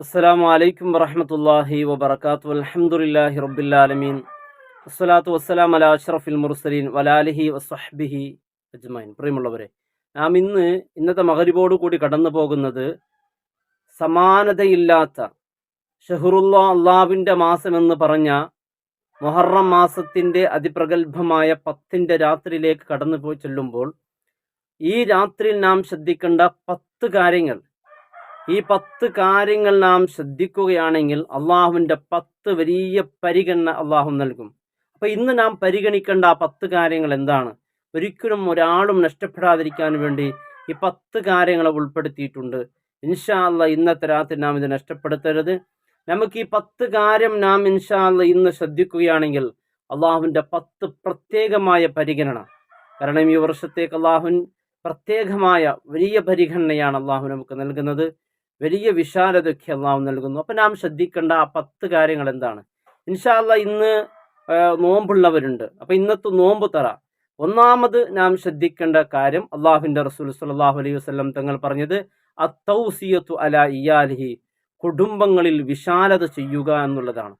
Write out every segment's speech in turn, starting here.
അസ്സാം അലൈക്കും വറഹമത്തല്ലാഹി വബർക്കാത്തു അലഹമുല്ലാഹി റബ്ബുല്ലാലമീൻ അസ്സലാത്തു വസ്സലാം അല അഷ്റഫിൽ മുർസലീൻ വലാലിഹി വസ്ഹബിഹി അജ്മൈൻ പ്രിയമുള്ളവരെ നാം ഇന്ന് ഇന്നത്തെ മകരിബോട് കൂടി കടന്നു പോകുന്നത് സമാനതയില്ലാത്ത ഷഹുറുല്ല അള്ളാവിന്റെ മാസമെന്ന് പറഞ്ഞ മൊഹറം മാസത്തിന്റെ അതിപ്രഗത്ഭമായ പത്തിന്റെ രാത്രിയിലേക്ക് കടന്നു പോയി ചെല്ലുമ്പോൾ ഈ രാത്രിയിൽ നാം ശ്രദ്ധിക്കേണ്ട പത്ത് കാര്യങ്ങൾ ഈ പത്ത് കാര്യങ്ങൾ നാം ശ്രദ്ധിക്കുകയാണെങ്കിൽ അള്ളാഹുവിന്റെ പത്ത് വലിയ പരിഗണന അള്ളാഹു നൽകും. അപ്പോൾ ഇന്ന് നാം പരിഗണിക്കേണ്ട ആ പത്ത് കാര്യങ്ങൾ എന്താണ്? ഒരിക്കലും ഒരാളും നഷ്ടപ്പെടാതിരിക്കാൻ വേണ്ടി ഈ പത്ത് കാര്യങ്ങളെ ഉൾപ്പെടുത്തിയിട്ടുണ്ട്. ഇൻഷാ അല്ല ഇന്നത്തെ രാത്രി നാം ഇത് നഷ്ടപ്പെടുത്തരുത്. നമുക്ക് ഈ പത്ത് കാര്യം നാം ഇൻഷാ അല്ല ഇന്ന് ശ്രദ്ധിക്കുകയാണെങ്കിൽ അള്ളാഹുവിന്റെ പത്ത് പ്രത്യേകമായ പരിഗണന. കാരണം ഈ വർഷത്തേക്ക് അള്ളാഹുൻ പ്രത്യേകമായ വലിയ പരിഗണനയാണ് അള്ളാഹു നമുക്ക് നൽകുന്നത്. വലിയ വിശാലതയ്ക്ക് അള്ളാഹു നൽകുന്നു. അപ്പം നാം ശ്രദ്ധിക്കേണ്ട ആ പത്ത് കാര്യങ്ങൾ എന്താണ്? ഇൻഷാല്ല ഇന്ന് നോമ്പുള്ളവരുണ്ട്. അപ്പം ഇന്നത്തെ നോമ്പ് തറ. ഒന്നാമത് നാം ശ്രദ്ധിക്കേണ്ട കാര്യം അള്ളാഹുവിന്റെ റസൂൽ സല്ലാഹു അലൈഹി വസ്ലം തങ്ങൾ പറഞ്ഞത് അത്തൗസിയത്തു അല ഇയാലിഹി. കുടുംബങ്ങളിൽ വിശാലത ചെയ്യുക എന്നുള്ളതാണ്.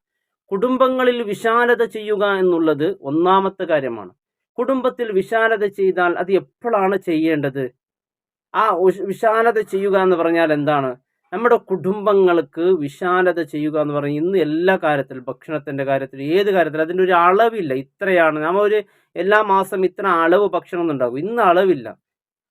കുടുംബങ്ങളിൽ വിശാലത ചെയ്യുക എന്നുള്ളത് ഒന്നാമത്തെ കാര്യമാണ്. കുടുംബത്തിൽ വിശാലത ചെയ്താൽ അത് എപ്പോഴാണ് ചെയ്യേണ്ടത്? ആ വിശാലത ചെയ്യുക എന്ന് പറഞ്ഞാൽ എന്താണ്? നമ്മുടെ കുടുംബങ്ങൾക്ക് വിശാലത ചെയ്യുക എന്ന് പറഞ്ഞാൽ ഇന്ന് എല്ലാ കാര്യത്തിലും ഭക്ഷണത്തിന്റെ കാര്യത്തിൽ ഏത് കാര്യത്തിൽ അതിന്റെ ഒരു അളവില്ല. ഇത്രയാണ്. നമ്മൾ ഒരു എല്ലാ മാസം ഇത്ര അളവ് ഭക്ഷണം ഉണ്ടാകും. ഇന്ന് അളവില്ല.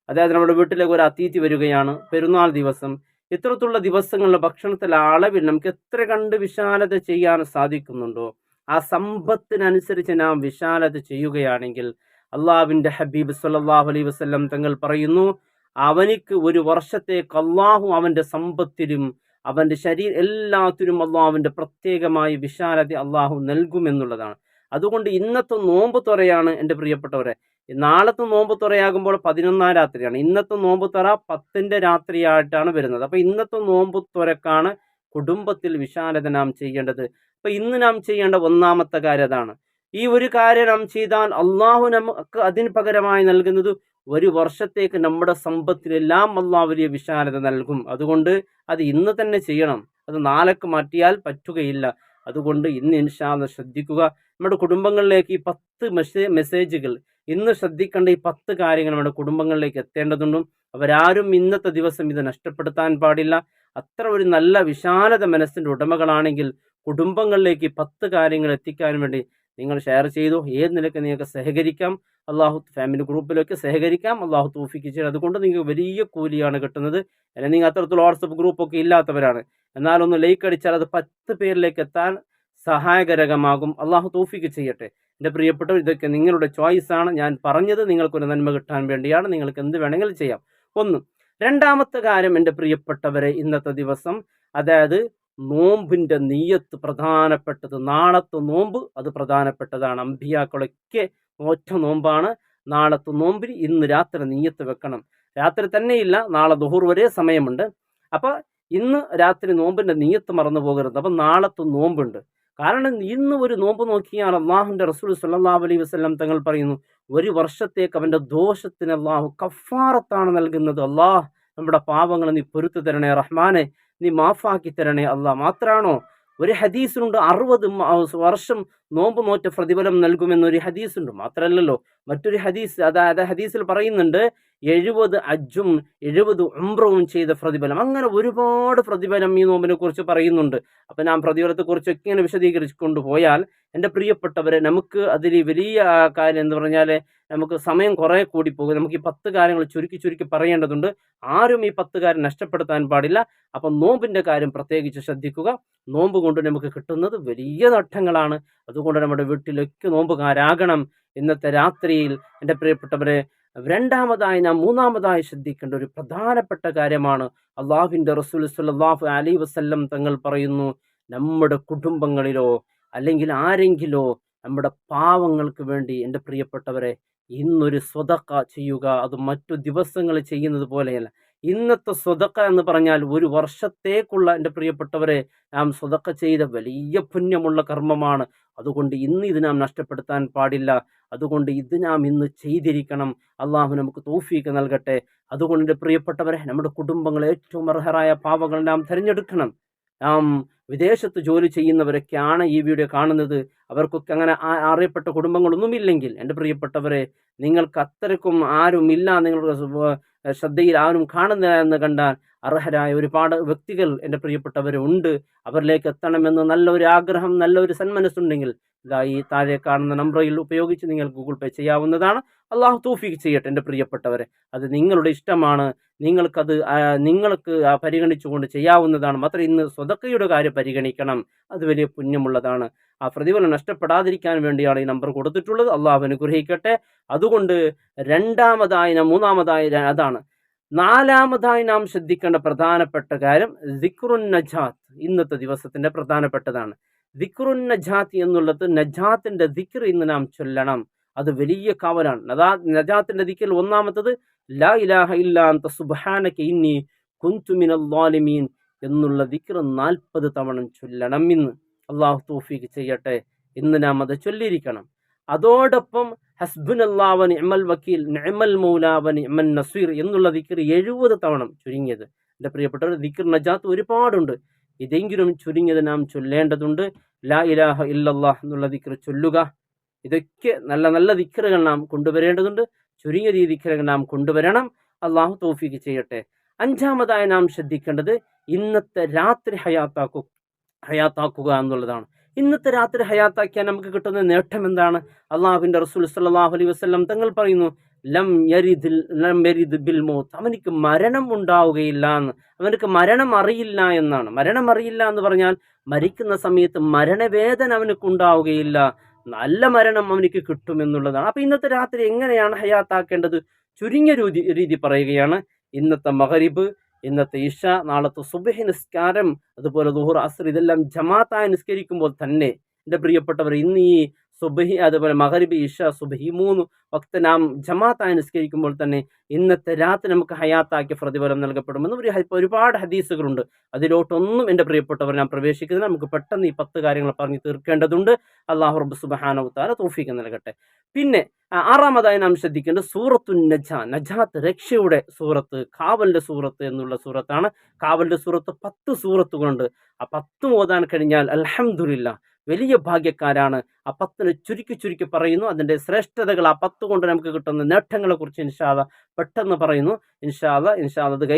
അതായത് നമ്മുടെ വീട്ടിലേക്ക് ഒരു അതിഥി വരികയാണ്. പെരുന്നാൾ ദിവസം. ഇത്തരത്തിലുള്ള ദിവസങ്ങളിലെ ഭക്ഷണത്തിൽ അളവിൽ നമുക്ക് എത്ര കണ്ട് വിശാലത ചെയ്യാൻ സാധിക്കുന്നുണ്ടോ? ആ സമ്പത്തിനനുസരിച്ച് നാം വിശാലത ചെയ്യുകയാണെങ്കിൽ അള്ളാവിന്റെ ഹബീബ് സല്ലാഹു അലൈ വസല്ലം തങ്ങൾ പറയുന്നു അവനിക്ക് ഒരു വർഷത്തേക്ക് അള്ളാഹു അവന്റെ സമ്പത്തിലും അവന്റെ ശരീരം എല്ലാത്തിനും അള്ളാഹുവിന്റെ പ്രത്യേകമായ വിശാലത അള്ളാഹു നൽകുമെന്നുള്ളതാണ്. അതുകൊണ്ട് ഇന്നത്തെ നോമ്പ് തുറയാണ് എന്റെ പ്രിയപ്പെട്ടവരെ. നാളത്തെ നോമ്പ് തുറയാകുമ്പോൾ പതിനൊന്നാം രാത്രിയാണ്. ഇന്നത്തെ നോമ്പ് തുറ പത്തിന്റെ രാത്രിയായിട്ടാണ് വരുന്നത്. അപ്പോൾ ഇന്നത്തെ നോമ്പ് തുറക്കാണ് കുടുംബത്തിൽ വിശാലത നാം ചെയ്യേണ്ടത്. അപ്പോൾ ഇന്ന് നാം ചെയ്യേണ്ട ഒന്നാമത്തെ കാര്യം അതാണ്. ഈ ഒരു കാര്യം നാം ചെയ്താൽ അള്ളാഹു നമുക്ക് അതിന് പകരമായി നൽകുന്നത് ഒരു വർഷത്തേക്ക് നമ്മുടെ സമ്പത്തിനെല്ലാം അള്ളാഹ് വലിയ വിശാലത നൽകും. അതുകൊണ്ട് അത് ഇന്ന് തന്നെ ചെയ്യണം. അത് നാലക്ക് മാറ്റിയാൽ പറ്റുകയില്ല. അതുകൊണ്ട് ഇന്ന് ഇൻഷാല്ല ശ്രദ്ധിക്കുക. നമ്മുടെ കുടുംബങ്ങളിലേക്ക് ഈ പത്ത് മെസ്സേ മെസ്സേജുകൾ ഇന്ന് ശ്രദ്ധിക്കേണ്ട ഈ പത്ത് കാര്യങ്ങൾ നമ്മുടെ കുടുംബങ്ങളിലേക്ക് എത്തേണ്ടതുണ്ടും. അവരാരും ഇന്നത്തെ ദിവസം ഇത് നഷ്ടപ്പെടുത്താൻ പാടില്ല. അത്ര ഒരു നല്ല വിശാലത മനസ്സിന്റെ ഉടമകളാണെങ്കിൽ കുടുംബങ്ങളിലേക്ക് പത്ത് കാര്യങ്ങൾ എത്തിക്കാൻ വേണ്ടി നിങ്ങൾ ഷെയർ ചെയ്തു. ഏത് നിലയ്ക്ക് നിങ്ങൾക്ക് സഹകരിക്കാം? അള്ളാഹു ഫാമിലി ഗ്രൂപ്പിലൊക്കെ സഹകരിക്കാം. അള്ളാഹു തൂഫിക്ക് ചെയ്യും അതുകൊണ്ട് നിങ്ങൾക്ക് വലിയ കൂലിയാണ് കിട്ടുന്നത്. അല്ലെങ്കിൽ നിങ്ങൾ അത്തരത്തിലുള്ള വാട്സപ്പ് ഗ്രൂപ്പൊക്കെ ഇല്ലാത്തവരാണ്. എന്നാലൊന്ന് ലൈക്ക് അടിച്ചാൽ അത് പത്ത് പേരിലേക്ക് എത്താൻ സഹായകരകമാകും. അള്ളാഹു തോഫിക്ക് ചെയ്യട്ടെ. എന്റെ പ്രിയപ്പെട്ടവർ ഇതൊക്കെ നിങ്ങളുടെ ചോയ്സാണ് ഞാൻ പറഞ്ഞത് നിങ്ങൾക്കൊരു നന്മ കിട്ടാൻ വേണ്ടിയാണ്. നിങ്ങൾക്ക് എന്ത് വേണമെങ്കിലും ചെയ്യാം. ഒന്ന് രണ്ടാമത്തെ കാര്യം എന്റെ പ്രിയപ്പെട്ടവരെ ഇന്നത്തെ ദിവസം അതായത് നോമ്പിന്റെ നീയത്ത് പ്രധാനപ്പെട്ടത് നാളത്തെ നോമ്പ് അത് പ്രധാനപ്പെട്ടതാണ്. അമ്പിയാക്കളൊക്കെ ഒറ്റ നോമ്പാണ്. നാളത്തെ നോമ്പിൽ ഇന്ന് രാത്രി നീയത്ത് വെക്കണം. രാത്രി തന്നെയില്ല നാളെ ദുഹൂർ വരെ സമയമുണ്ട്. അപ്പോൾ ഇന്ന് രാത്രി നോമ്പിന്റെ നീയത്ത് മറന്നു പോകരുത്. അപ്പം നാളത്തെ നോമ്പുണ്ട്. കാരണം ഇന്ന് ഒരു നോമ്പ് നോക്കിയാൽ അള്ളാഹുന്റെ റസൂൽ സല്ലാ അലൈ വസല്ലം തങ്ങൾ പറയുന്നു ഒരു വർഷത്തേക്ക് അവന്റെ ദോഷത്തിന് അള്ളാഹു കഫാറത്താണ് നൽകുന്നത്. അള്ളാഹ് നമ്മുടെ പാവങ്ങൾ നീ പൊരുത്തു തരണേ റഹ്മാനെ. നീ മാഫാക്കി തരണേ അള്ളാഹ് മാത്രാണോ? ഒരു ഹദീസിനുണ്ട് അറുപത് വർഷം നോമ്പ് നോറ്റ പ്രതിഫലം നൽകുമെന്നൊരു ഹദീസുണ്ട്. മാത്രമല്ലല്ലോ മറ്റൊരു ഹദീസ് അതായത് ഹദീസിൽ പറയുന്നുണ്ട് എഴുപത് അജ്ജും എഴുപത് ഉംറവും ചെയ്ത പ്രതിഫലം. അങ്ങനെ ഒരുപാട് പ്രതിഫലം ഈ നോമ്പിനെ കുറിച്ച് പറയുന്നുണ്ട്. അപ്പം ഞാൻ പ്രതിഫലത്തെക്കുറിച്ചൊക്കെ ഇങ്ങനെ വിശദീകരിച്ചു കൊണ്ടുപോയാൽ എന്റെ പ്രിയപ്പെട്ടവരെ നമുക്ക് അതിൽ വലിയ കാര്യം എന്ന് പറഞ്ഞാൽ നമുക്ക് സമയം കുറേ കൂടി പോകും. നമുക്ക് ഈ പത്ത് കാര്യങ്ങൾ ചുരുക്കി ചുരുക്കി പറയേണ്ടതുണ്ട്. ആരും ഈ പത്ത് കാര്യം നഷ്ടപ്പെടുത്താൻ പാടില്ല. അപ്പം നോമ്പിന്റെ കാര്യം പ്രത്യേകിച്ച് ശ്രദ്ധിക്കുക. നോമ്പ് കൊണ്ട് നമുക്ക് കിട്ടുന്നത് വലിയ നഷ്ടങ്ങളാണ്. അതുകൊണ്ട് നമ്മുടെ വീട്ടിലൊക്കെ നോമ്പുകാരാകണം. ഇന്നത്തെ രാത്രിയിൽ എന്റെ പ്രിയപ്പെട്ടവരെ രണ്ടാമതായി നാം മൂന്നാമതായി ശ്രദ്ധിക്കേണ്ട ഒരു പ്രധാനപ്പെട്ട കാര്യമാണ്. അള്ളാഹുവിന്റെ റസൂൽ സല്ലല്ലാഹു അലി വസ്ല്ലം തങ്ങൾ പറയുന്നു നമ്മുടെ കുടുംബങ്ങളിലോ അല്ലെങ്കിൽ ആരെങ്കിലോ നമ്മുടെ പാവങ്ങൾക്ക് വേണ്ടി എന്റെ പ്രിയപ്പെട്ടവരെ ഇന്നൊരു സ്വതക്ക ചെയ്യുക അത് മറ്റു ദിവസങ്ങൾ ചെയ്യുന്നത് പോലെയല്ല. ഇന്നത്തെ സ്വതക്ക എന്ന് പറഞ്ഞാൽ ഒരു വർഷത്തേക്കുള്ള എന്റെ പ്രിയപ്പെട്ടവരെ നാം സ്വതക്ക ചെയ്ത വലിയ പുണ്യമുള്ള കർമ്മമാണ്. അതുകൊണ്ട് ഇന്ന് ഇത് നാം നഷ്ടപ്പെടുത്താൻ പാടില്ല. അതുകൊണ്ട് ഇത് നാം ഇന്ന് ചെയ്തിരിക്കണം. അള്ളാഹു നമുക്ക് തോഫീക്ക് നൽകട്ടെ. അതുകൊണ്ട് പ്രിയപ്പെട്ടവരെ നമ്മുടെ കുടുംബങ്ങളെ ഏറ്റവും അർഹരായ പാവങ്ങൾ നാം തിരഞ്ഞെടുക്കണം. ആം, വിദേശത്ത് ജോലി ചെയ്യുന്നവരൊക്കെയാണ് ഈ വീഡിയോ കാണുന്നത്. അവർക്കൊക്കെ അങ്ങനെ അറിയപ്പെട്ട കുടുംബങ്ങളൊന്നുമില്ലെങ്കിൽ എന്റെ പ്രിയപ്പെട്ടവരെ നിങ്ങൾക്ക് അത്രയ്ക്കും ആരുമില്ല നിങ്ങളുടെ ശ്രദ്ധയിൽ ആരും കാണുന്നില്ല എന്ന് കണ്ടാൽ അർഹരായ ഒരുപാട് വ്യക്തികൾ എന്റെ പ്രിയപ്പെട്ടവരെ ഉണ്ട്. അവരിലേക്ക് എത്തണമെന്ന് നല്ലൊരു ആഗ്രഹം നല്ലൊരു സന്മനസ്സുണ്ടെങ്കിൽ ഇതാ ഈ താഴെ കാണുന്ന നമ്പറിൽ ഉപയോഗിച്ച് നിങ്ങൾ ഗൂഗിൾ പേ ചെയ്യാവുന്നതാണ്. അള്ളാഹു തൂഫിക്ക് ചെയ്യട്ടെ എന്റെ പ്രിയപ്പെട്ടവരെ. അത് നിങ്ങളുടെ ഇഷ്ടമാണ്. നിങ്ങൾക്കത് നിങ്ങൾക്ക് പരിഗണിച്ചുകൊണ്ട് ചെയ്യാവുന്നതാണ്. മാത്രം ഇന്ന് സ്വതക്കയുടെ കാര്യം പരിഗണിക്കണം. അത് വലിയ പുണ്യമുള്ളതാണ്. ആ പ്രതിഫലം നഷ്ടപ്പെടാതിരിക്കാൻ വേണ്ടിയാണ് ഈ നമ്പർ കൊടുത്തിട്ടുള്ളത്. അള്ളാഹു അനുഗ്രഹിക്കട്ടെ. അതുകൊണ്ട് രണ്ടാമതായി മൂന്നാമതായി അതാണ്. നാലാമതായി നാം ശ്രദ്ധിക്കേണ്ട പ്രധാനപ്പെട്ട കാര്യം ദിക്റുൻ നജാത്ത് ഇന്നത്തെ ദിവസത്തിന്റെ പ്രധാനപ്പെട്ടതാണ്. ദിക്റുൻ നജാത്ത് എന്നുള്ളത് നജാത്തിന്റെ ദിക്ർ ഇന്ന് നാം ചൊല്ലണം. അത് വലിയ കാവലാണ്. നജാ നജാത്തിന്റെ ദിക്കിൽ ഒന്നാമത്തത് ലാ ഇലാഹ ഇല്ലാ സുബാനക്ക് ഇന്നി ളാലിമീൻ എന്നുള്ള ദിക്ർ നാൽപ്പത് തവണ ചൊല്ലണം ഇന്ന്. അള്ളാഹു തൗഫീഖ് ചെയ്യട്ടെ ഇന്ന് നാം അത് ചൊല്ലിയിരിക്കണം. അതോടൊപ്പം ഹസ്ബുൻ അള്ളാവൻ നിഅമൽ വക്കീൽ നെമൽ മൗലാവൻ നിഅമൻ നസീർ എന്നുള്ള ദിക്ർ എഴുപത് തവണ ചുരുങ്ങിയത്. എന്റെ പ്രിയപ്പെട്ടവർ ദിക്ർ നജാത്ത് ഒരുപാടുണ്ട്. ഇതെങ്കിലും ചുരുങ്ങിയത് നാം ചൊല്ലേണ്ടതുണ്ട്. ലാ ഇലാഹ ഇല്ലല്ലാഹ് എന്നുള്ള ദിക്ർ ചൊല്ലുക. ഇതൊക്കെ നല്ല നല്ല ദിക്റുകൾ നാം കൊണ്ടുവരേണ്ടതുണ്ട്. ചുരുങ്ങിയ രീതിക്ക് നാം കൊണ്ടുവരണം. അള്ളാഹു തോഫിക്ക് ചെയ്യട്ടെ. അഞ്ചാമതായി നാം ശ്രദ്ധിക്കേണ്ടത് ഇന്നത്തെ രാത്രി ഹയാത്താക്കു ഹയാത്താക്കുക എന്നുള്ളതാണ്. ഇന്നത്തെ രാത്രി ഹയാത്താക്കിയാൽ നമുക്ക് കിട്ടുന്ന നേട്ടം എന്താണ്? അള്ളാഹുവിന്റെ റസൂൽ സല്ലല്ലാഹു അലൈ വസ്ലം തങ്ങൾ പറയുന്നു ലം ലം യരിദ് ബിൽ മൗത്ത്. അവനിക്ക് മരണം ഉണ്ടാവുകയില്ല എന്ന്. അവനക്ക് മരണം അറിയില്ല എന്നാണ്. മരണം അറിയില്ല എന്ന് പറഞ്ഞാൽ മരിക്കുന്ന സമയത്ത് മരണവേദന അവനക്ക് ഉണ്ടാവുകയില്ല നല്ല മരണം അവനിക്ക് കിട്ടുമെന്നുള്ളതാണ് അപ്പൊ ഇന്നത്തെ രാത്രി എങ്ങനെയാണ് ഹയാത്താക്കേണ്ടത്? ചുരുങ്ങിയ രീതി രീതി പറയുകയാണ്. ഇന്നത്തെ മഹരിബ് ഇന്നത്തെ ഇഷ നാളത്തെ സുബഹി നിസ്കാരം അതുപോലെ ദുഹുർ അസർ ഇതെല്ലാം ജമാത്തായി നിസ്കരിക്കുമ്പോൾ തന്നെ എന്റെ പ്രിയപ്പെട്ടവർ ഇന്ന് ഈ സുബഹി അതുപോലെ മഹരിബ് ഇഷ സുബഹി മൂന്ന് വക്ത നാം ജമാഅത്തായി നിസ്കരിക്കുമ്പോൾ തന്നെ ഇന്നത്തെ രാത്രി നമുക്ക് ഹയാത്താക്കിയ പ്രതിഫലം നൽകപ്പെടുമെന്ന് ഒരു ഒരുപാട് ഹദീസുകളുണ്ട്. അതിലോട്ടൊന്നും എന്റെ പ്രിയപ്പെട്ടവർ ഞാൻ പ്രവേശിക്കുന്നത് നമുക്ക് പെട്ടെന്ന് ഈ പത്ത് കാര്യങ്ങൾ പറഞ്ഞു തീർക്കേണ്ടതുണ്ട്. അള്ളാഹു റബ്ബ് സുബഹാനവുത്താല തോഫിക്ക് നൽകട്ടെ. പിന്നെ ആറാമതായി നാം ശ്രദ്ധിക്കേണ്ടത് സൂറത്തു നജ നജാത്ത് രക്ഷയുടെ സൂറത്ത് കാവലിന്റെ സൂറത്ത് എന്നുള്ള സൂറത്താണ്. കാവലിന്റെ സൂറത്ത് പത്ത് സൂറത്തുകളുണ്ട്. ആ പത്തും ഓതാൻ കഴിഞ്ഞാൽ അൽഹംദുലില്ല വലിയ ഭാഗ്യക്കാരാണ്. ആ പത്തിന് ചുരുക്കി ചുരുക്കി പറയുന്നു. അതിന്റെ ശ്രേഷ്ഠതകൾ ആ പത്ത് കൊണ്ട് നമുക്ക് കിട്ടുന്ന നേട്ടങ്ങളെ കുറിച്ച് ഇൻഷാദ പെട്ടെന്ന് പറയുന്നു. ഇൻഷാദ ഇൻഷാദ അത്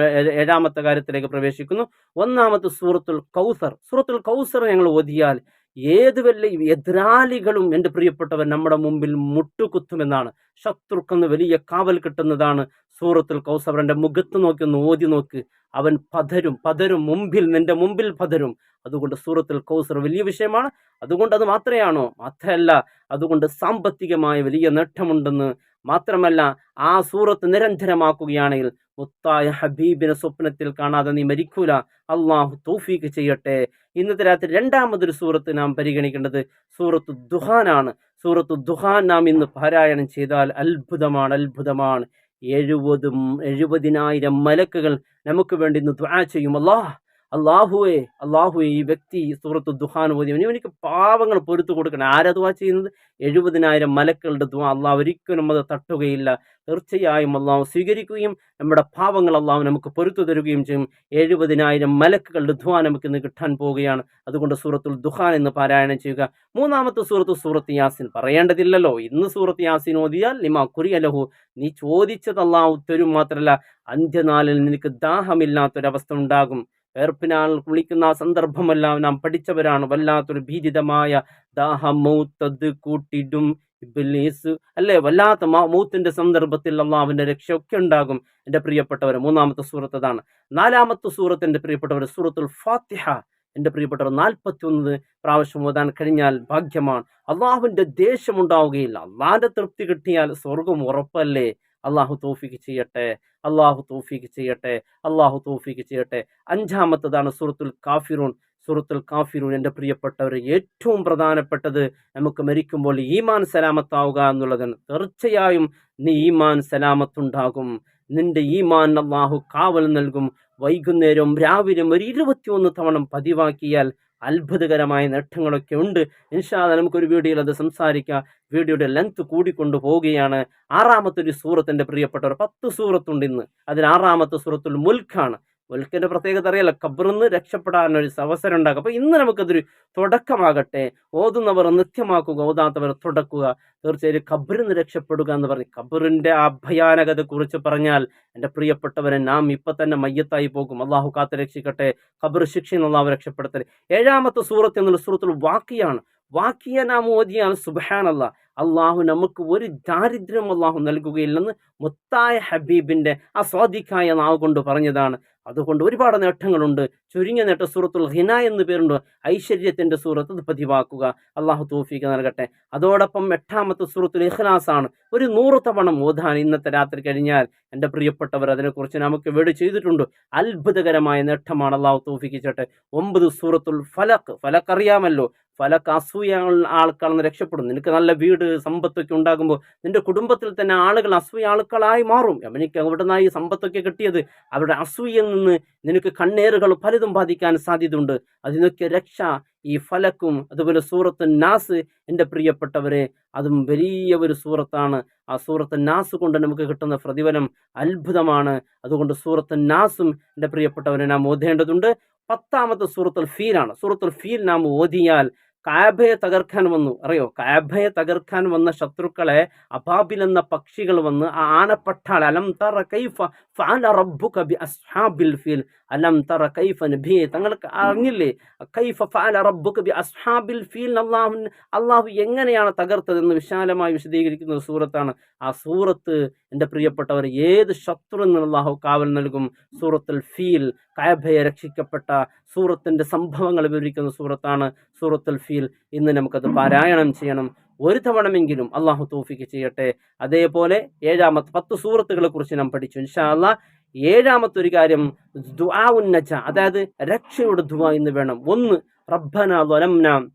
ഏ- ഏഴാമത്തെ കാര്യത്തിലേക്ക് പ്രവേശിക്കുന്നു. ഒന്നാമത്തെ സൂറത്തുൽ കൗസർ. സൂറത്തുൽ കൗസർ ഞങ്ങൾ ഓതിയാൽ ഏത് വല്ല എതിരാളികളും എന്റെ പ്രിയപ്പെട്ടവൻ നമ്മുടെ മുമ്പിൽ മുട്ടുകുത്തുമെന്നാണ്. ശത്രുക്കെന്ന് വലിയ കാവൽ കിട്ടുന്നതാണ്. സൂറത്തുൽ കൗസവറിന്റെ മുഖത്ത് നോക്കി ഒന്ന് ഓതി നോക്ക്. അവൻ പതരും പതരും മുമ്പിൽ നിന്റെ മുമ്പിൽ പതരും. അതുകൊണ്ട് സൂറത്തുൽ കൗസർ വലിയ വിഷയമാണ്. അതുകൊണ്ട് അത് മാത്രമാണോ മാത്രമല്ല അതുകൊണ്ട് സാമ്പത്തികമായ വലിയ നേട്ടമുണ്ടെന്ന് മാത്രമല്ല ആ സൂറത്ത് നിരന്തരമാക്കുകയാണെങ്കിൽ മുത്തായ ഹബീബിനെ സ്വപ്നത്തിൽ കാണാതെ നീ മരിക്കൂല. അള്ളാഹു തൗഫീക്ക് ചെയ്യട്ടെ. ഇന്നത്തെ രാത്രി രണ്ടാമതൊരു സൂറത്ത് നാം പരിഗണിക്കേണ്ടത് സൂറത്ത് ദുഹാനാണ്. സൂറത്ത് ദുഹാൻ നാം ഇന്ന് പാരായണം ചെയ്താൽ അത്ഭുതമാണ് അത്ഭുതമാണ്. എഴുപതും എഴുപതിനായിരം മലക്കുകൾ നമുക്ക് വേണ്ടി ഇന്ന് ദ്വാ ചെയ്യും. അല്ലാഹ് അള്ളാഹുവേ അള്ളാഹുവെ ഈ വ്യക്തി സുഹൃത്ത് ദുഹാൻ ഓതിയവൻ എനിക്ക് പാവങ്ങൾ പൊരുത്തു കൊടുക്കണം. ആരതുവാ ചെയ്യുന്നത്? എഴുപതിനായിരം മലക്കളുടെ ദുവാ അള്ളാഹ് ഒരിക്കലും അത് തട്ടുകയില്ല. തീർച്ചയായും അള്ളാഹു സ്വീകരിക്കുകയും നമ്മുടെ പാവങ്ങൾ അള്ളാഹു നമുക്ക് പൊരുത്തു തരുകയും ചെയ്യും. എഴുപതിനായിരം മലക്കുകളുടെ ദ്വാ നമുക്ക് ഇന്ന് കിട്ടാൻ പോവുകയാണ്. അതുകൊണ്ട് സൂറത്തുൽ ദുഹാൻ എന്ന് പാരായണം ചെയ്യുക. മൂന്നാമത്തെ സൂറത്ത് സൂറത്ത് യാസിൻ. പറയേണ്ടതില്ലല്ലോ. ഇന്ന് സൂറത്ത് യാസിൻ ഓതിയാൽ ലിമാ കുറിയലഹു നീ ചോദിച്ചത് അള്ളാഹു തരും മാത്രമല്ല അന്ത്യനാളിൽ നിനക്ക് ദാഹമില്ലാത്തൊരവസ്ഥ ഉണ്ടാകും. വേർപ്പിനാൽ കുളിക്കുന്ന സന്ദർഭമെല്ലാം നാം പഠിച്ചവരാണ്. വല്ലാത്തൊരു ഭീതിതമായ ദാഹം മൂത്തത് കൂട്ടിടും ഇബ്ലീസ്. അല്ലേ? വല്ലാത്ത മൗത്തിന്റെ സന്ദർഭത്തിൽ രക്ഷ രക്ഷയൊക്കെ ഉണ്ടാകും. എന്റെ പ്രിയപ്പെട്ടവർ മൂന്നാമത്തെ സൂറത്ത് അതാണ്. നാലാമത്തെ സൂറത്ത് എന്റെ പ്രിയപ്പെട്ടവർ സൂറത്തുൽ ഫാത്തിഹ. എന്റെ പ്രിയപ്പെട്ടവർ നാൽപ്പത്തി ഒന്ന് പ്രാവശ്യം ഓതാൻ കഴിഞ്ഞാൽ ഭാഗ്യമാണ്. അള്ളാഹുവിന്റെ ദേഷ്യം ഉണ്ടാവുകയില്ല. അള്ളാഹിന്റെ തൃപ്തി കിട്ടിയാൽ സ്വർഗം ഉറപ്പല്ലേ? അള്ളാഹു തോഫിക്ക് ചെയ്യട്ടെ അള്ളാഹു തോഫിക്ക് ചെയ്യട്ടെ അള്ളാഹു തോഫിക്ക് ചെയ്യട്ടെ. അഞ്ചാമത്തതാണ് സുഹൃത്തുൽ കാഫിറൂൺ സുഹൃത്തുൽ കാഫിറൂൻ എന്റെ പ്രിയപ്പെട്ടവർ ഏറ്റവും പ്രധാനപ്പെട്ടത് നമുക്ക് മരിക്കുമ്പോൾ ഈമാൻ സലാമത്താവുക എന്നുള്ളതാണ്. തീർച്ചയായും നീ ഈമാൻ സലാമത്തുണ്ടാകും. നിന്റെ ഈമാൻ അള്ളാഹു കാവൽ നൽകും. വൈകുന്നേരവും രാവിലെ ഒരു ഇരുപത്തിയൊന്ന് തവണ പതിവാക്കിയാൽ അത്ഭുതകരമായ നേട്ടങ്ങളൊക്കെ ഉണ്ട്. ഇൻഷാദ നമുക്കൊരു വീഡിയോയിൽ അത് സംസാരിക്കാം. വീഡിയോയുടെ ലെങ്ത് കൂടിക്കൊണ്ടു പോവുകയാണ്. ആറാമത്തെ ഒരു സൂറത്തിന്റെ പ്രിയപ്പെട്ടവർ. പത്ത് സൂറത്തുണ്ട് ഇന്ന്. അതിൽ ആറാമത്തെ സൂറത്തുൽ മുൽക്കാണ് ഒൽക്കിന്റെ പ്രത്യേകത അറിയാലോ? ഖബറിന്ന് രക്ഷപ്പെടാനൊരു അവസരം ഉണ്ടാകും അപ്പോൾ ഇന്ന് നമുക്കതൊരു തുടക്കമാകട്ടെ. ഓതുന്നവർ നിത്യമാക്കുക ഓതാത്തവർ തുടക്കുക. തീർച്ചയായും ഖബറിന്ന് രക്ഷപ്പെടുക എന്ന് പറഞ്ഞ് ഖബറിന്റെ ആ ഭയാനകതയെക്കുറിച്ച് പറഞ്ഞാൽ എന്റെ പ്രിയപ്പെട്ടവരെ നാം ഇപ്പം തന്നെ മയ്യത്തായി പോകും. അള്ളാഹു കാത്ത് രക്ഷിക്കട്ടെ. ഖബർ ശിക്ഷയിൽ നിന്ന് അള്ളാഹു രക്ഷപ്പെടുത്തട്ടെ. ഏഴാമത്തെ സൂറത്ത് എന്നുള്ള സൂറത്തിൽ വാക്കിയാണ് വാക്കിയ നാം ഓതിയാണ് സുബാനല്ല അള്ളാഹു നമുക്ക് ഒരു ദാരിദ്ര്യം അള്ളാഹു നൽകുകയില്ലെന്ന് മുത്തായ ഹബീബിന്റെ ആ സ്വാദിക്കായ നാവ് കൊണ്ട് പറഞ്ഞതാണ്. അതുകൊണ്ട് ഒരുപാട് നേട്ടങ്ങളുണ്ട്. ചുരുങ്ങിയ നേട്ട സൂറത്തുൽ ഹിന എന്ന് പേരുണ്ട്. ഐശ്വര്യത്തിന്റെ സൂറത്ത് പതിവാക്കുക. അള്ളാഹു തോഫീക്ക് നൽകട്ടെ. അതോടൊപ്പം എട്ടാമത്തെ സൂറത്തുൽ ഇഖ്ലാസ് ആണ്. ഒരു നൂറ് തവണ ഓതാൻ ഇന്നത്തെ രാത്രി കഴിഞ്ഞാൽ എന്റെ പ്രിയപ്പെട്ടവർ അതിനെക്കുറിച്ച് നമുക്ക് വീട് ചെയ്തിട്ടുണ്ട്. അത്ഭുതകരമായ നേട്ടമാണ് അള്ളാഹു തോഫിക്കിച്ചട്ടെ ഒമ്പത് സൂറത്തുൽ ഫലക്ക് ഫലക്ക് അറിയാമല്ലോ. ഫലക്ക് അസൂയ ആൾക്കാളെന്ന് രക്ഷപ്പെടും നിനക്ക് നല്ല വീട് സമ്പത്തൊക്കെ ഉണ്ടാകുമ്പോൾ നിന്റെ കുടുംബത്തിൽ തന്നെ ആളുകൾ അസൂയ ആളുകളായി മാറും. അവനിക്ക് അവിടെ നിന്നായി സമ്പത്തൊക്കെ കിട്ടിയത്. അവരുടെ അസൂയയിൽ നിന്ന് നിനക്ക് കണ്ണേറുകൾ പലതും ബാധിക്കാൻ സാധ്യതയുണ്ട്. അതിനൊക്കെ രക്ഷ ഈ ഫലക്കും അതുപോലെ സൂറത്ത് നാസ് എന്റെ പ്രിയപ്പെട്ടവരെ അതും വലിയ ഒരു സൂറത്താണ്. ആ സൂറത്ത് നാസ് കൊണ്ട് നമുക്ക് കിട്ടുന്ന പ്രതിഫലം അത്ഭുതമാണ്. അതുകൊണ്ട് സൂറത്ത് നാസും എന്റെ പ്രിയപ്പെട്ടവരെ നാം ഓതേണ്ടതുണ്ട്. പത്താമത്തെ സൂറത്തുൽ ഫീലാണ്. സൂറത്തുൽ ഫീൽ നാം ഓതിയാൽ കാബയെ തകർക്കാൻ വന്നു. അറിയോ? കാബയെ തകർക്കാൻ വന്ന ശത്രുക്കളെ അബാബിൽ എന്ന പക്ഷികൾ വന്ന് ആ ആനപ്പട്ടാൾ അലം തറ കൈഫ ഫഅല റബ്ബുക ബി അസ്ഹാബിൽ ഫീൽ അലം തറ കൈഫ നബി തങ്ങൾക്ക് അറിഞ്ഞില്ലേ? കൈഫ ഫാല റബ്ബു കബി അസ്ഹാബിൽ ഫീൽ അള്ളാഹു അള്ളാഹു എങ്ങനെയാണ് തകർത്തതെന്ന് വിശാലമായി വിശദീകരിക്കുന്ന സൂറത്താണ്. ആ സൂറത്ത് എന്റെ പ്രിയപ്പെട്ടവർ ഏത് ശത്രു നിന്നുള്ളാഹു കാവൽ നൽകും? സൂറത്തുൽ ഫീൽ. കായഭയെ രക്ഷിക്കപ്പെട്ട സൂറത്തിന്റെ സംഭവങ്ങൾ വിവരിക്കുന്ന സൂറത്താണ് സൂറത്തുൽ ഫീൽ. ഇന്ന് നമുക്കത് പാരായണം ചെയ്യണം. ഒരു തവണമെങ്കിലും അള്ളാഹു തോഫിക്ക് ചെയ്യട്ടെ. അതേപോലെ ഏഴാമത്തെ പത്ത് സൂറത്തുകളെ കുറിച്ച് നാം പഠിച്ചു. ഇൻഷാ ഏഴാമത്തെ ഒരു കാര്യം ദുആ ഉന്നച്ച അതായത് രക്ഷയുടെ ദുആ എന്ന് വേണം. ഒന്ന് റബ്ബന വലംന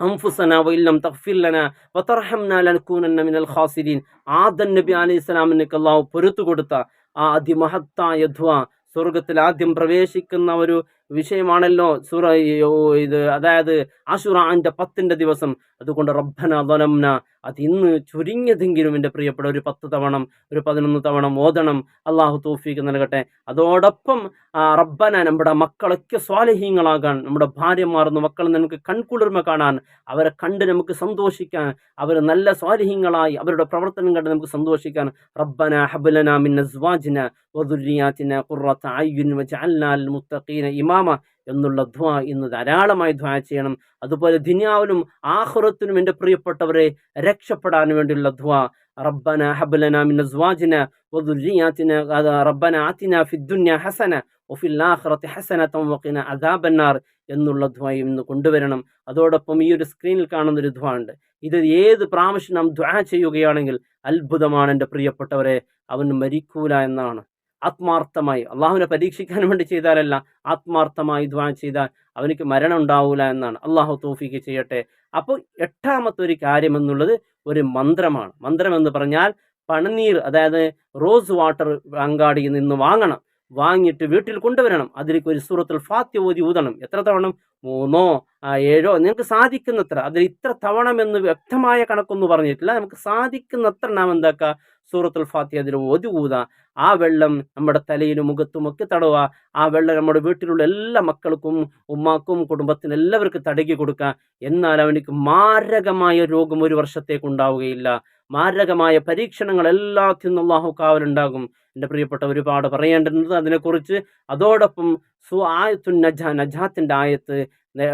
അംഫുസന വയില്ലം തഫില്ലന വതർഹംന ലനകൂനന്ന മിനൽ ഖാസിരീൻ ആദൻ നബി അലൈഹി നിക അല്ലാഹു പൊരുത്തു കൊടുത്ത ആ അതിമഹത്തായ ദ്വ. സ്വർഗത്തിൽ ആദ്യം പ്രവേശിക്കുന്ന ഒരു വിഷയമാണല്ലോ സൂറ ഇത്. അതായത് ആശുറാന്റെ പത്തിന്റെ ദിവസം. അതുകൊണ്ട് റബ്ബന ധനംന അത് ഇന്ന് ചുരുങ്ങിയതെങ്കിലും എന്റെ പ്രിയപ്പെട്ട ഒരു പത്ത് തവണ ഒരു പതിനൊന്ന് തവണ ഓതണം. അള്ളാഹു തോഫിക്ക് നൽകട്ടെ. അതോടൊപ്പം റബ്ബന നമ്മുടെ മക്കളൊക്കെ സ്വാലഹീങ്ങളാകാൻ നമ്മുടെ ഭാര്യമാർന്ന് മക്കൾ നമുക്ക് കൺകുളിർമ കാണാൻ അവരെ കണ്ട് നമുക്ക് സന്തോഷിക്കാൻ അവർ നല്ല സ്വാലഹീങ്ങളായി അവരുടെ പ്രവർത്തനം കണ്ട് നമുക്ക് സന്തോഷിക്കാൻ. റബ്ബന ഹബലന മിന്നസ്വാജിന അസ്വാജിന മുത്തഖീന ഇമാമ എന്നുള്ള ധ്വ ഇന്ന് ധാരാളമായി ധ്വ ചെയ്യണം. അതുപോലെ ദുനിയാവിലും ആഹുറത്തിനും എന്റെ പ്രിയപ്പെട്ടവരെ രക്ഷപ്പെടാൻ വേണ്ടിയുള്ള ധ്വ റബ്ബന ഹബലന മിൻ അസ്വാജിന റബ്ബന ആതിന ഫിദ്ദുന്യ ഹസന ഒഫിൽ ആഖിറതി ഹസന വഖിന അദാബന്നാർ എന്നുള്ള ധ്വയും ഇന്ന് കൊണ്ടുവരണം. അതോടൊപ്പം ഈ ഒരു സ്ക്രീനിൽ കാണുന്ന ഒരു ധ്വ ഉണ്ട്. ഇത് ഏത് പ്രാവശ്യം നാം ധ്വ ചെയ്യുകയാണെങ്കിൽ അത്ഭുതമാണ് എന്റെ പ്രിയപ്പെട്ടവരെ. അവൻ മരിക്കൂല എന്നാണ്. ആത്മാർത്ഥമായി. അള്ളാഹുവിനെ പരീക്ഷിക്കാൻ വേണ്ടി ചെയ്താലല്ല ആത്മാർത്ഥമായി ദ്വാ ചെയ്താൽ അവനിക്ക് മരണം ഉണ്ടാവൂല എന്നാണ്. അള്ളാഹു തോഫിക്ക് ചെയ്യട്ടെ. അപ്പോൾ എട്ടാമത്തെ ഒരു കാര്യം എന്നുള്ളത് ഒരു മന്ത്രമാണ്. മന്ത്രം എന്ന് പറഞ്ഞാൽ പണനീർ അതായത് റോസ് വാട്ടർ അങ്ങാടിയിൽ നിന്ന് വാങ്ങണം. വാങ്ങിയിട്ട് വീട്ടിൽ കൊണ്ടുവരണം. അതിലേക്ക് ഒരു സൂറത്തിൽ ഫാത്തി ഓതി ഊതണം. എത്ര തവണ? മൂന്നോ? ഏഴോ? നിങ്ങൾക്ക് സാധിക്കുന്നത്ര. അതിൽ ഇത്ര തവണമെന്ന് വ്യക്തമായ കണക്കൊന്നും പറഞ്ഞിട്ടില്ല. നമുക്ക് സാധിക്കുന്നത്ര നാം എന്താക്കുക സൂറത്തുൽ ഫാത്തി അതിൽ ഓതി ഊത. ആ വെള്ളം നമ്മുടെ തലയിലും മുഖത്തും ഒക്കെ തടവുക ആ വെള്ളം നമ്മുടെ വീട്ടിലുള്ള എല്ലാ മക്കൾക്കും ഉമ്മാക്കും കുടുംബത്തിനും എല്ലാവർക്കും തടകി കൊടുക്കുക എന്നാൽ അവനിക്ക് മാരകമായ രോഗം ഒരു വർഷത്തേക്ക് ഉണ്ടാവുകയില്ല. മാരകമായ പരീക്ഷണങ്ങൾ നിന്നും അള്ളാഹു കാവലുണ്ടാകും. എന്റെ പ്രിയപ്പെട്ട ഒരുപാട് പറയേണ്ടത് അതിനെക്കുറിച്ച്. അതോടൊപ്പം സു ആയത്തു നജ നജാത്തിന്റെ ആയത്ത്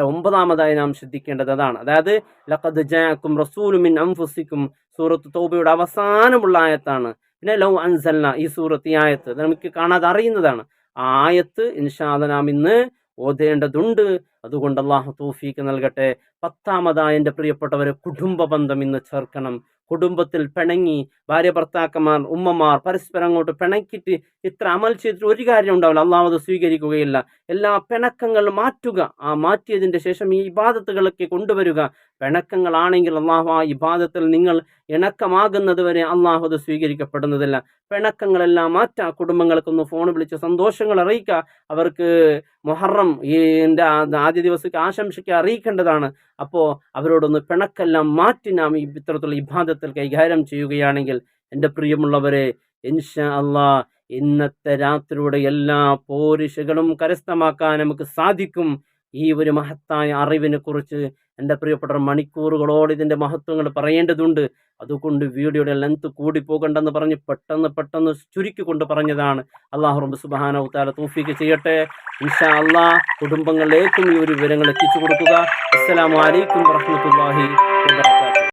ഒമ്പതാമതായി നാം ശ്രദ്ധിക്കേണ്ടത് അതാണ്. അതായത് ലഖദ് ജാക്കും റസൂലുമിൻ അംഫുസിക്കും സൂറത്ത് തോബയുടെ അവസാനമുള്ള ആയത്താണ്. പിന്നെ ലൗ അൻസല്ല ഈ സൂറത്ത് ഈ ആയത്ത്. നമുക്ക് കാണാതെ അറിയുന്നതാണ്. ആ ആയത്ത് ഇൻഷാദ് നാം ഇന്ന് ഓതേണ്ടതുണ്ട്. അതുകൊണ്ട് അള്ളാഹു തൗഫീക്ക് നൽകട്ടെ. പത്താമതായ എന്റെ പ്രിയപ്പെട്ടവരെ കുടുംബ ബന്ധം ഇന്ന് ചേർക്കണം. കുടുംബത്തിൽ പിണങ്ങി ഭാര്യ ഭർത്താക്കന്മാർ ഉമ്മമാർ പരസ്പരം അങ്ങോട്ട് പിണക്കിയിട്ട് ഇത്ര അമൽ ചെയ്തിട്ട് ഒരു കാര്യം ഉണ്ടാവില്ല. അള്ളാഹു സ്വീകരിക്കുകയില്ല. എല്ലാ പിണക്കങ്ങൾ മാറ്റുക. ആ മാറ്റിയതിന്റെ ശേഷം ഈ ഇബാദത്തുകളൊക്കെ കൊണ്ടുവരിക. പിണക്കങ്ങളാണെങ്കിൽ അള്ളാഹു ആ ഇബാദത്തിൽ നിങ്ങൾ ഇണക്കമാകുന്നത് വരെ അള്ളാഹു സ്വീകരിക്കപ്പെടുന്നതല്ല. പിണക്കങ്ങളെല്ലാം മാറ്റുക കുടുംബങ്ങൾക്കൊന്ന് ഫോൺ വിളിച്ച് സന്തോഷങ്ങൾ അറിയിക്കുക അവർക്ക് മൊഹറം ഈ എന്റെ ആദ്യ ദിവസത്തേക്ക് ആശംസയ്ക്ക് അറിയിക്കേണ്ടതാണ്. അപ്പോൾ അവരോടൊന്ന് പിണക്കെല്ലാം മാറ്റി നാം ഈ ഇത്തരത്തിലുള്ള ഇബാദത്തിൽ കൈകാര്യം ചെയ്യുകയാണെങ്കിൽ എന്റെ പ്രിയമുള്ളവരെ ഇൻഷാ അള്ളാ ഇന്നത്തെ രാത്രിയുടെ എല്ലാ പോരിശകളും കരസ്ഥമാക്കാൻ നമുക്ക് സാധിക്കും. ഈ ഒരു മഹത്തായ അറിവിനെ കുറിച്ച് എന്റെ പ്രിയപ്പെട്ട മണിക്കൂറുകളോട് ഇതിന്റെ മഹത്വങ്ങൾ പറയേണ്ടതുണ്ട്. അതുകൊണ്ട് വീഡിയോയുടെ ലെങ്ത് കൂടി പോകണ്ടെന്ന് പറഞ്ഞ് പെട്ടെന്ന് പെട്ടെന്ന് ചുരുക്കിക്കൊണ്ട് പറഞ്ഞതാണ്. അള്ളാഹു റബ്ബ് സുബ്ഹാനഹു തആല തൗഫീക്ക് ചെയ്യട്ടെ. ഇൻഷാ അള്ളാഹ് കുടുംബങ്ങളിലേക്കും ഈ ഒരു വിവരങ്ങൾ എത്തിച്ചു കൊടുക്കുക. അസ്സലാമലൈക്കും വറഹ്മത്തുള്ളാഹി വബറകാതുഹു.